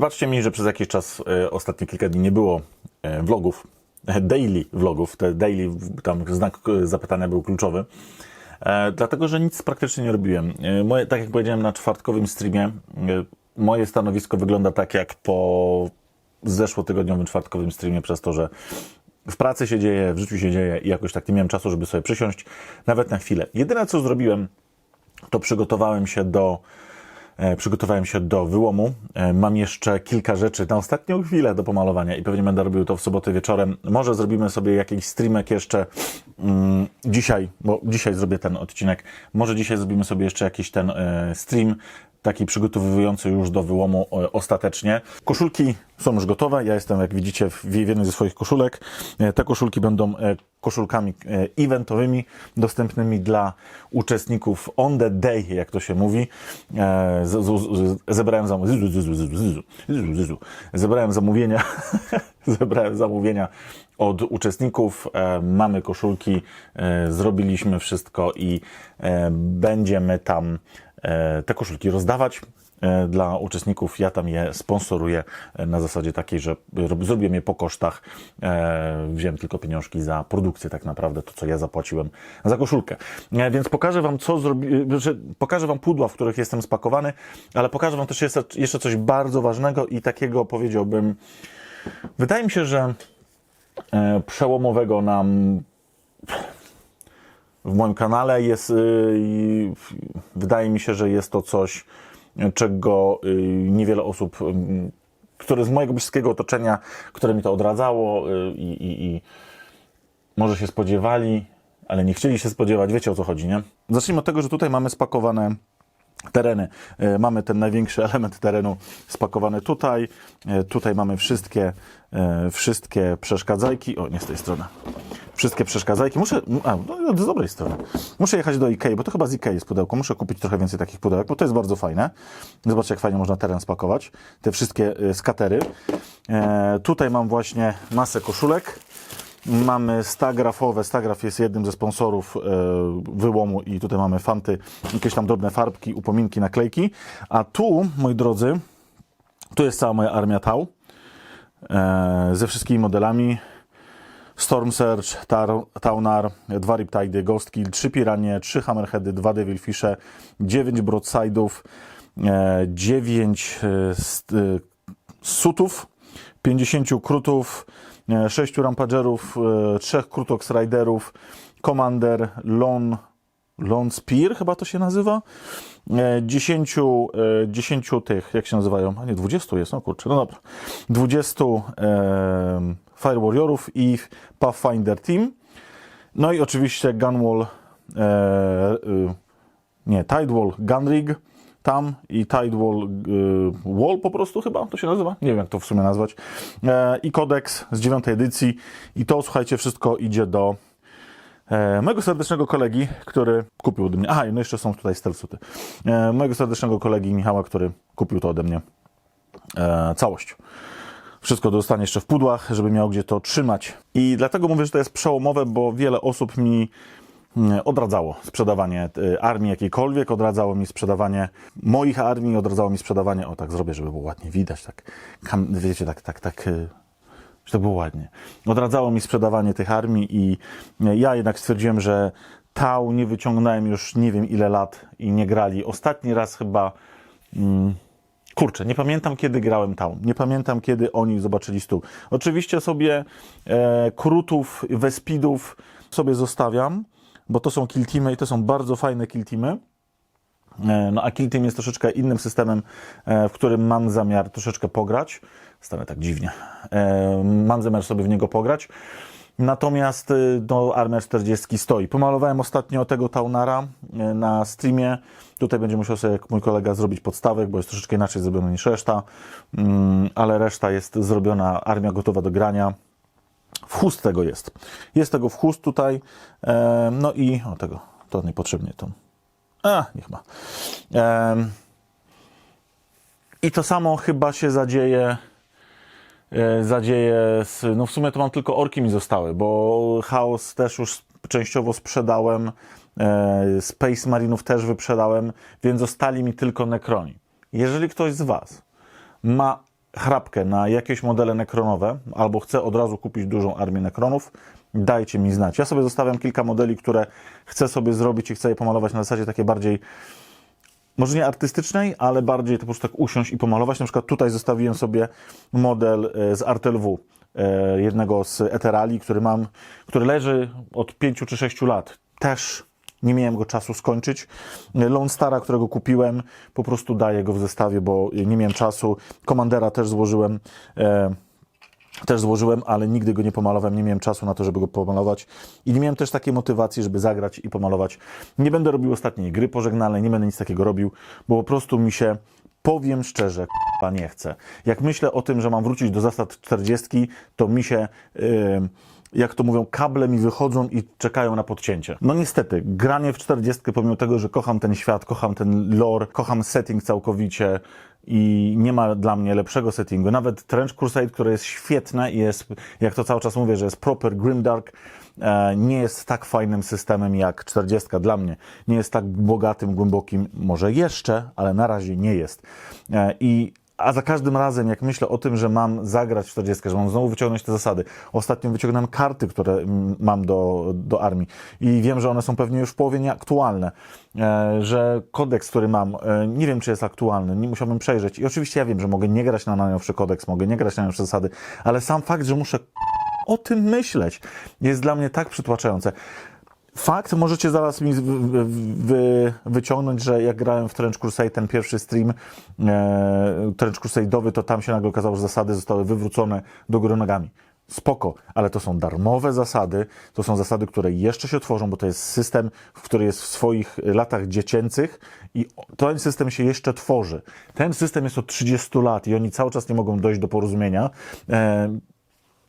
Wybaczcie mi, że przez jakiś czas, e, ostatnie kilka dni nie było e, vlogów, e, daily vlogów, te daily, tam znak zapytania był kluczowy, dlatego, że nic praktycznie nie robiłem. Moje, tak jak powiedziałem na czwartkowym streamie, moje stanowisko wygląda tak jak po zeszłotygodniowym czwartkowym streamie, przez to, że w pracy się dzieje, w życiu się dzieje i jakoś tak nie miałem czasu, żeby sobie przysiąść nawet na chwilę. Jedyne, co zrobiłem, to przygotowałem się do przygotowałem się do wyłomu. E, mam jeszcze kilka rzeczy na ostatnią chwilę do pomalowania i pewnie będę robił to w sobotę wieczorem. Może zrobimy sobie jakiś streamek jeszcze mm, dzisiaj, bo dzisiaj zrobię ten odcinek. Może dzisiaj zrobimy sobie jeszcze jakiś ten e, stream taki przygotowujący już do wyłomu e, ostatecznie. Koszulki są już gotowe. Ja jestem, jak widzicie, w jednej ze swoich koszulek. E, Te koszulki będą e, koszulkami e, eventowymi, dostępnymi dla uczestników on the day, jak to się mówi. E, Zebrałem zamówienia. Zebrałem zamówienia. Zebrałem zamówienia od uczestników. E, Mamy koszulki, e, zrobiliśmy wszystko i e, będziemy tam e, te koszulki rozdawać e, dla uczestników. Ja tam je sponsoruję e, na zasadzie takiej, że rob- zrobiłem je po kosztach. E, Wziąłem tylko pieniążki za produkcję, tak naprawdę to, co ja zapłaciłem za koszulkę. E, Więc pokażę Wam, co zrobi, e, że pokażę Wam pudła, w których jestem spakowany, ale pokażę Wam też jeszcze, coś bardzo ważnego i takiego powiedziałbym, wydaje mi się, że e, przełomowego nam w moim kanale jest, y, wydaje mi się, że jest to coś, czego y, niewiele osób, y, które z mojego bliskiego otoczenia, które mi to odradzało i, i, i może się spodziewali, ale nie chcieli się spodziewać, wiecie o co chodzi, nie? Zacznijmy od tego, że tutaj mamy spakowane tereny. Mamy ten największy element terenu spakowany tutaj. Tutaj mamy wszystkie, wszystkie przeszkadzajki. O, nie z tej strony. Wszystkie przeszkadzajki. Muszę, a, no, z dobrej strony. Muszę jechać do Ikei, bo to chyba z Ikei jest pudełko. Muszę kupić trochę więcej takich pudełek, bo to jest bardzo fajne. Zobaczcie, jak fajnie można teren spakować. Te wszystkie e, skatery. E, Tutaj mam właśnie masę koszulek. Mamy stagrafowe. Stagraf jest jednym ze sponsorów e, wyłomu i tutaj mamy fanty, jakieś tam drobne farbki, upominki, naklejki. A tu, moi drodzy, tu jest cała moja armia Tau e, ze wszystkimi modelami. Storm Surge, Taunar, dwa Riptide, Ghost Kill, trzy Piranie, trzy Hammerheady, dwa Devilfishe, dziewięć Broadside'ów, e, dziewięć e, st- e, sutów, 50 krutów, 6 rampagerów, 3 krutox riderów, Commander, Lone, Lone Spear chyba to się nazywa, e, 10, e, 10 tych, jak się nazywają, a nie 20 jest, no kurczę, no dobra, 20 e, Fire Warriorów i Pathfinder Team, no i oczywiście Gunwall, e, y, nie, Tidewall Gunrig tam i Tidewall y, Wall po prostu chyba to się nazywa, nie wiem jak to w sumie nazwać. E, i kodeks z dziewiątej edycji. I to słuchajcie wszystko idzie do e, mojego serdecznego kolegi, który kupił ode mnie, aha no jeszcze są tutaj stelsuty, e, mojego serdecznego kolegi Michała, który kupił to ode mnie e, całość. Wszystko dostanie jeszcze w pudłach, żeby miał gdzie to trzymać. I dlatego mówię, że to jest przełomowe, bo wiele osób mi mm, odradzało sprzedawanie y, armii jakiejkolwiek, odradzało mi sprzedawanie moich armii, odradzało mi sprzedawanie, o tak zrobię, żeby było ładnie widać, tak, wiecie, tak, tak, tak, żeby to było ładnie. Odradzało mi sprzedawanie tych armii i y, ja jednak stwierdziłem, że Tau nie wyciągnąłem już nie wiem ile lat i nie grali. Ostatni raz chyba Kurczę, nie pamiętam kiedy grałem tam. Nie pamiętam kiedy oni zobaczyli stół. Oczywiście sobie e, krutów, wespidów sobie zostawiam, bo to są kill teamy i to są bardzo fajne kill teamy. E, No a Kill Team jest troszeczkę innym systemem, e, w którym mam zamiar troszeczkę pograć. Stanę tak dziwnie. E, Mam zamiar sobie w niego pograć. Natomiast y, no, Armia 40 stoi. Pomalowałem ostatnio tego Taunara y, na streamie. Tutaj będzie musiał sobie jak mój kolega zrobić podstawek, bo jest troszeczkę inaczej zrobione niż reszta. Mm, Ale reszta jest zrobiona, armia gotowa do grania. W chust tego jest. Jest tego w chust tutaj. E, No i o tego, to niepotrzebnie to. A, niech ma. I to samo chyba się zadzieje. E, Zadzieje z, no w sumie to mam tylko orki mi zostały, bo chaos też już częściowo sprzedałem, e, Space Marinów też wyprzedałem, więc zostali mi tylko Necroni. Jeżeli ktoś z Was ma chrapkę na jakieś modele nekronowe, albo chcę od razu kupić dużą armię nekronów, dajcie mi znać. Ja sobie zostawiam kilka modeli, które chcę sobie zrobić i chcę je pomalować na zasadzie takiej bardziej może nie artystycznej, ale bardziej to po prostu tak usiąść i pomalować. Na przykład tutaj zostawiłem sobie model e, z Artel-W, e, jednego z Eterali, który mam, który leży od 5 czy 6 lat. Też nie miałem go czasu skończyć. Lone Stara, którego kupiłem, po prostu daję go w zestawie, bo nie miałem czasu. Commandera też złożyłem. Też złożyłem, ale nigdy go nie pomalowałem, nie miałem czasu na to, żeby go pomalować i nie miałem też takiej motywacji, żeby zagrać i pomalować. Nie będę robił ostatniej gry pożegnalnej, nie będę nic takiego robił, bo po prostu mi się, powiem szczerze, k***a nie chce. Jak myślę o tym, że mam wrócić do zasad 40, to mi się... Yy, jak to mówią, kable mi wychodzą i czekają na podcięcie. No niestety, granie w 40, pomimo tego, że kocham ten świat, kocham ten lore, kocham setting całkowicie i nie ma dla mnie lepszego settingu. Nawet Trench Crusade, które jest świetne i jest, jak to cały czas mówię, że jest proper grimdark, e, nie jest tak fajnym systemem jak 40 dla mnie. Nie jest tak bogatym, głębokim, może jeszcze, ale na razie nie jest. E, I a za każdym razem, jak myślę o tym, że mam zagrać w 40, że mam znowu wyciągnąć te zasady. Ostatnio wyciągnąłem karty, które mm, mam do, do armii i wiem, że one są pewnie już w połowie nieaktualne, e, że kodeks, który mam, e, nie wiem, czy jest aktualny, nie musiałbym przejrzeć. I oczywiście ja wiem, że mogę nie grać na najnowszy kodeks, mogę nie grać na najnowsze zasady, ale sam fakt, że muszę o tym myśleć, jest dla mnie tak przytłaczające. Fakt, możecie zaraz mi wy, wy, wyciągnąć, że jak grałem w Trench Crusade, ten pierwszy stream e, Trench Crusade'owy, to tam się nagle okazało, że zasady zostały wywrócone do góry nogami. Spoko, ale to są darmowe zasady, to są zasady, które jeszcze się tworzą, bo to jest system, który jest w swoich latach dziecięcych i ten system się jeszcze tworzy. Ten system jest od 30 lat i oni cały czas nie mogą dojść do porozumienia. E,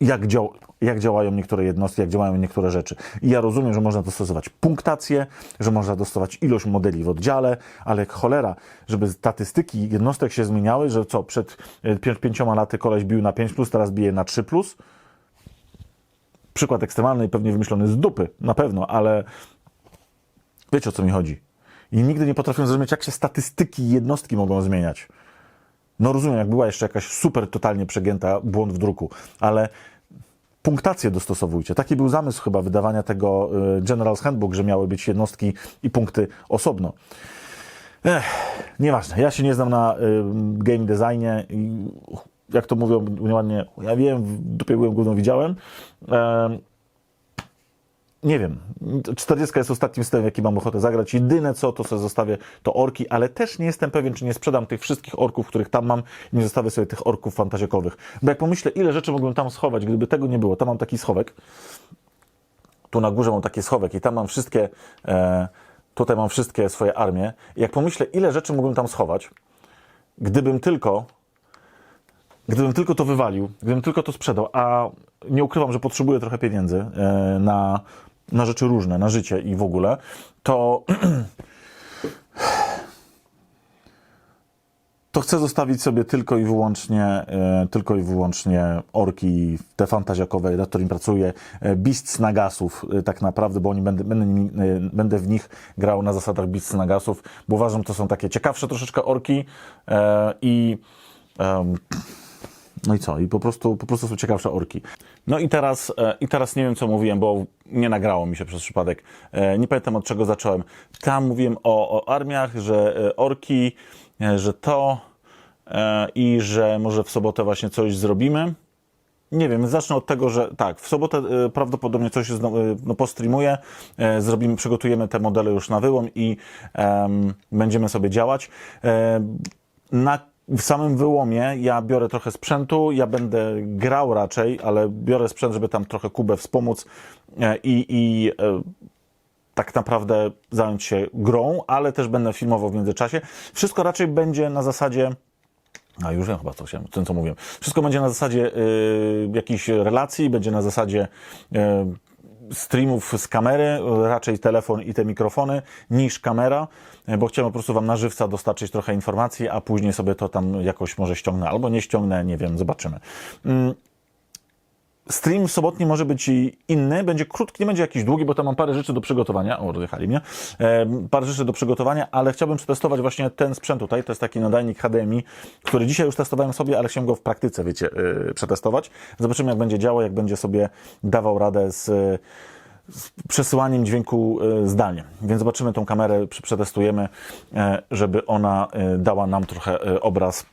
jak, dział, jak działają niektóre jednostki, jak działają niektóre rzeczy. I ja rozumiem, że można dostosować punktację, że można dostosować ilość modeli w oddziale, ale jak cholera, żeby statystyki jednostek się zmieniały, że co, przed e, pięcioma laty koleś bił na 5+, teraz bije na 3+. Przykład ekstremalny i pewnie wymyślony z dupy, na pewno, ale wiecie o co mi chodzi. I nigdy nie potrafię zrozumieć, jak się statystyki jednostki mogą zmieniać. No rozumiem, jak była jeszcze jakaś super totalnie przegięta błąd w druku, ale punktację dostosowujcie. Taki był zamysł chyba wydawania tego y, General's Handbook, że miały być jednostki i punkty osobno. Ech, nieważne, ja się nie znam na y, game designie i jak to mówią ładnie, ja wiem, dupie byłem główną widziałem. Nie wiem. 40 jest ostatnim systemem, jaki mam ochotę zagrać. Jedyne co, to sobie zostawię to orki, ale też nie jestem pewien, czy nie sprzedam tych wszystkich orków, których tam mam i nie zostawię sobie tych orków fantazjakowych. Bo jak pomyślę, ile rzeczy mogłem tam schować, gdyby tego nie było. Tam mam taki schowek. Tu na górze mam taki schowek i tam mam wszystkie, e, tutaj mam wszystkie swoje armie. I jak pomyślę, ile rzeczy mógłbym tam schować, gdybym tylko Gdybym tylko to wywalił, gdybym tylko to sprzedał, a nie ukrywam, że potrzebuję trochę pieniędzy e, na, na rzeczy różne, na życie i w ogóle, to, to chcę zostawić sobie tylko i wyłącznie, e, tylko i wyłącznie orki, te fantazjakowe, nad którymi pracuję, e, Beasts Nagasów tak naprawdę, bo oni będę, będę, nimi, będę w nich grał na zasadach Beasts Nagasów, bo uważam, to są takie ciekawsze troszeczkę orki i no i co? I po prostu, po prostu są ciekawsze orki. No i teraz, e, i teraz nie wiem, co mówiłem, bo nie nagrało mi się przez przypadek. E, nie pamiętam, od czego zacząłem. Tam mówiłem o, o armiach, że e, orki, że to i że może w sobotę właśnie coś zrobimy. Nie wiem, zacznę od tego, że tak, w sobotę prawdopodobnie coś no, postreamuję, zrobimy, przygotujemy te modele już na wyłom i będziemy sobie działać. Na w samym wyłomie ja biorę trochę sprzętu, ja będę grał raczej, ale biorę sprzęt, żeby tam trochę Kubę wspomóc e, i, i e, tak naprawdę zająć się grą, ale też będę filmował w międzyczasie. Wszystko raczej będzie na zasadzie a już wiem chyba, co chciałem, tym co mówiłem. Wszystko będzie na zasadzie y, jakichś relacji, będzie na zasadzie y, streamów z kamery, raczej telefon i te mikrofony, niż kamera, bo chciałem po prostu Wam na żywca dostarczyć trochę informacji, a później sobie to tam jakoś może ściągnę, albo nie ściągnę, nie wiem, zobaczymy. Stream sobotni może być inny, będzie krótki, nie będzie jakiś długi, bo tam mam parę rzeczy do przygotowania. O, rozjechali mnie. E, parę rzeczy do przygotowania, ale chciałbym przetestować właśnie ten sprzęt tutaj. To jest taki nadajnik HDMI, który dzisiaj już testowałem sobie, ale chciałem go w praktyce, wiecie, e, przetestować. Zobaczymy, jak będzie działał, jak będzie sobie dawał radę z, z przesyłaniem dźwięku e, zdalnie. Więc zobaczymy tą kamerę, prze- przetestujemy, e, żeby ona e, dała nam trochę obraz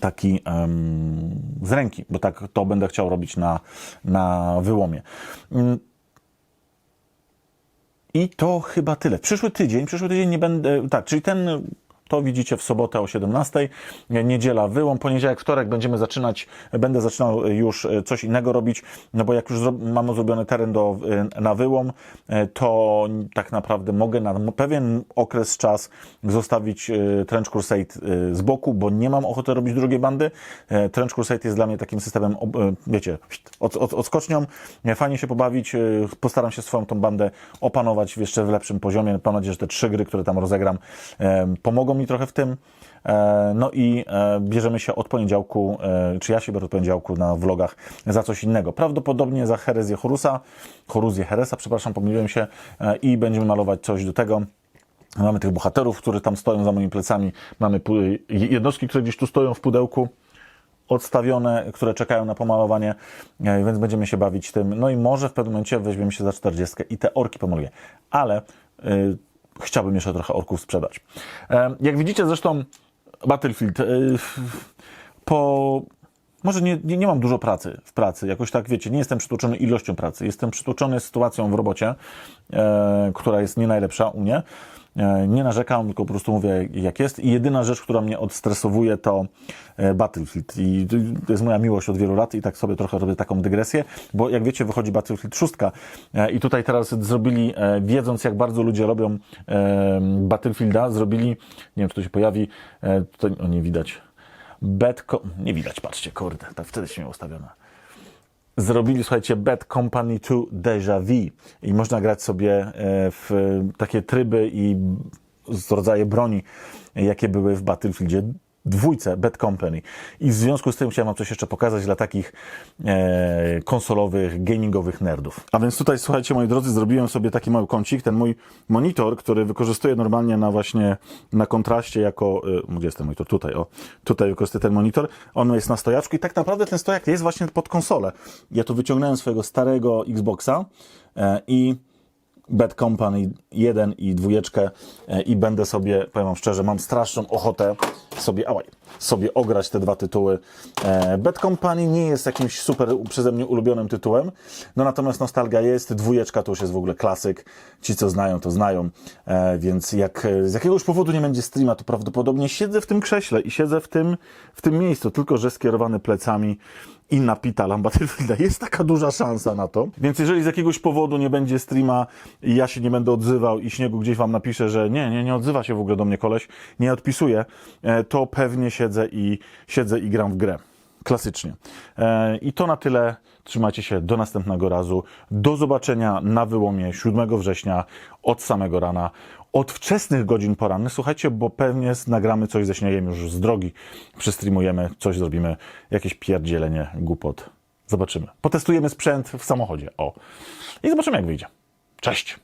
taki em, z ręki, bo tak to będę chciał robić na, na wyłomie. Mm. I to chyba tyle. Przyszły tydzień, przyszły tydzień nie będę, tak, czyli ten, to widzicie w sobotę o 17, niedziela wyłom, poniedziałek, wtorek będziemy zaczynać, będę zaczynał już e, coś innego robić, no bo jak już mamy zrobiony teren do, e, na wyłom, e, to tak naprawdę mogę na pewien okres czas zostawić Trench Crusade z boku, bo nie mam ochoty robić drugiej bandy. Trench Crusade jest dla mnie takim systemem, wiecie, od, od, odskocznią, fajnie się pobawić, postaram się swoją tą bandę opanować jeszcze w lepszym poziomie. Mam nadzieję, że te trzy gry, które tam rozegram, e, mi trochę w tym. E, No i e, bierzemy się od poniedziałku, e, czy ja się biorę od poniedziałku na vlogach za coś innego. Prawdopodobnie za herezję Horusa, Horuzję Heresa, przepraszam, pomyliłem się i będziemy malować coś do tego. Mamy tych bohaterów, którzy tam stoją za moimi plecami. Mamy jednostki, które gdzieś tu stoją w pudełku odstawione, które czekają na pomalowanie, więc będziemy się bawić tym. No i może w pewnym momencie weźmiemy się za 40 i te orki pomogę. Ale y, chciałbym jeszcze trochę orków sprzedać. E, jak widzicie zresztą Battlefield y, po może nie, nie, nie mam dużo pracy w pracy, jakoś tak wiecie, nie jestem przytłoczony ilością pracy, jestem przytłoczony sytuacją w robocie, e, która jest nie najlepsza u mnie. E, nie narzekam, tylko po prostu mówię jak jest. I jedyna rzecz, która mnie odstresowuje, to e, Battlefield. I to jest moja miłość od wielu lat i tak sobie trochę robię taką dygresję, bo jak wiecie, wychodzi Battlefield 6 e, i tutaj teraz zrobili, wiedząc jak bardzo ludzie robią Battlefielda, zrobili, nie wiem czy to się pojawi, tutaj o nie widać, Co- nie widać, patrzcie, kurde, tak wtedy się ustawiona. Zrobili, słuchajcie, Bad Company 2 Deja Vu. I można grać sobie e, w takie tryby i rodzaje broni, jakie były w Battlefieldzie dwójce Bad Company. I w związku z tym chciałem wam coś jeszcze pokazać dla takich e, konsolowych, gamingowych nerdów. A więc tutaj, słuchajcie, moi drodzy, zrobiłem sobie taki mały kącik, ten mój monitor, który wykorzystuję normalnie na właśnie, na kontraście jako, e, gdzie jest ten monitor? Tutaj, o, tutaj wykorzystuję ten monitor. On jest na stojaczku i tak naprawdę ten stojak jest właśnie pod konsolę. Ja tu wyciągnąłem swojego starego Xboxa e, i Bad Company 1 i dwójeczkę e, i będę sobie, powiem wam szczerze, mam straszną ochotę sobie, ałaj, sobie ograć te dwa tytuły. E, Bad Company nie jest jakimś super przeze mnie ulubionym tytułem, no natomiast nostalgia jest, dwójeczka to już jest w ogóle klasyk, ci co znają to znają, e, więc jak z jakiegoś powodu nie będzie streama, to prawdopodobnie siedzę w tym krześle i siedzę w tym, w tym miejscu, tylko że skierowany plecami i napitalam Battlefielda. Jest taka duża szansa na to. Więc jeżeli z jakiegoś powodu nie będzie streama i ja się nie będę odzywał i Śniegu gdzieś wam napisze, że nie, nie, nie odzywa się w ogóle do mnie koleś, nie odpisuje, to pewnie siedzę i siedzę i gram w grę. Klasycznie. E, I to na tyle. Trzymajcie się do następnego razu. Do zobaczenia na wyłomie 7 września od samego rana. Od wczesnych godzin porannych, słuchajcie, bo pewnie nagramy coś ze śniegiem już z drogi, przystreamujemy, coś zrobimy, jakieś pierdzielenie głupot. Zobaczymy. Potestujemy sprzęt w samochodzie. O. I zobaczymy, jak wyjdzie. Cześć!